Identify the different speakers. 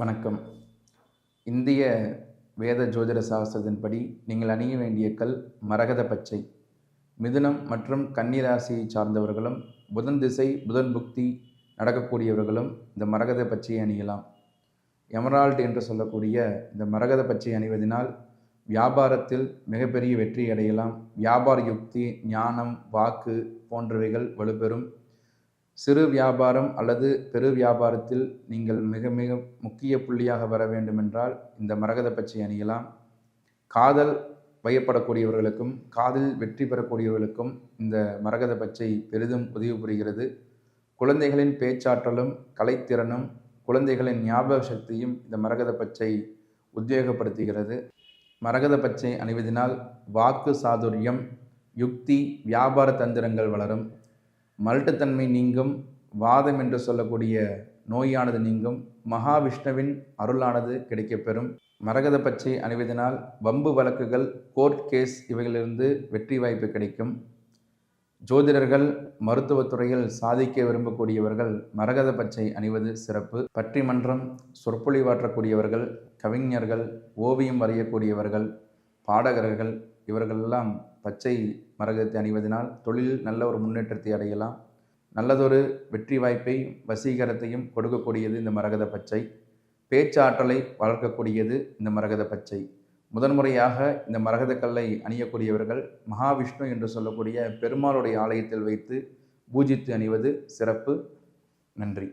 Speaker 1: வணக்கம். இந்திய வேத ஜோதிட சாஸ்திரத்தின்படி நீங்கள் அணிய வேண்டிய கல் மரகத பச்சை. மிதுனம் மற்றும் கன்னிராசியை சார்ந்தவர்களும் புதன் திசை புதன் புக்தி நடக்கக்கூடியவர்களும் இந்த மரகத பச்சையை அணியலாம். எமரால்டு என்று சொல்லக்கூடிய இந்த மரகத பச்சை அணிவதனால் வியாபாரத்தில் மிகப்பெரிய வெற்றி அடையலாம். வியாபார யுக்தி ஞானம் வாக்கு போன்றவைகள் வலுப்பெறும். சிறு வியாபாரம் அல்லது பெரு வியாபாரத்தில் நீங்கள் மிக மிக முக்கிய புள்ளியாக வர வேண்டுமென்றால் இந்த மரகத பச்சை அணியலாம். காதல் வயப்படக்கூடியவர்களுக்கும் காதில் வெற்றி பெறக்கூடியவர்களுக்கும் இந்த மரகத பச்சை பெரிதும் உதவி புரிகிறது. குழந்தைகளின் பேச்சாற்றலும் கலைத்திறனும் குழந்தைகளின் ஞாபக சக்தியும் இந்த மரகத பச்சை உத்வேகப்படுத்துகிறது. மரகத பச்சை அணிவதினால் வாக்கு சாதுரியம் யுக்தி வியாபார தந்திரங்கள் வளரும். மலட்டுத்தன்மை நீங்கும் வாதம் என்று சொல்லக்கூடிய நோயானது நீங்கும் மகாவிஷ்ணுவின் அருளானது கிடைக்கப்பெறும். மரகத பச்சை அணிவதனால் வம்பு வழக்குகள் கோர்ட் கேஸ் இவைகளிலிருந்து வெற்றி வாய்ப்பு கிடைக்கும். ஜோதிடர்கள் மருத்துவத்துறையில் சாதிக்க விரும்பக்கூடியவர்கள் மரகத பச்சை அணிவது சிறப்பு. பற்றிமன்றம் சொற்பொழிவாற்றக்கூடியவர்கள் கவிஞர்கள் ஓவியம் வரையக்கூடியவர்கள் பாடகர்கள் இவர்களெல்லாம் பச்சை மரகத்தை அணிவதனால் தொழிலில் நல்ல ஒரு முன்னேற்றத்தை அடையலாம். நல்லதொரு வெற்றி வாய்ப்பை வசீகரத்தையும் கொடுக்கக்கூடியது இந்த மரகத பச்சை. பேச்சாற்றலை வளர்க்கக்கூடியது இந்த மரகத பச்சை. முதன்முறையாக இந்த மரகத கல்லை அணியக்கூடியவர்கள் மகாவிஷ்ணு என்று சொல்லக்கூடிய பெருமாளுடைய ஆலயத்தில் வைத்து பூஜித்து அணிவது சிறப்பு. நன்றி.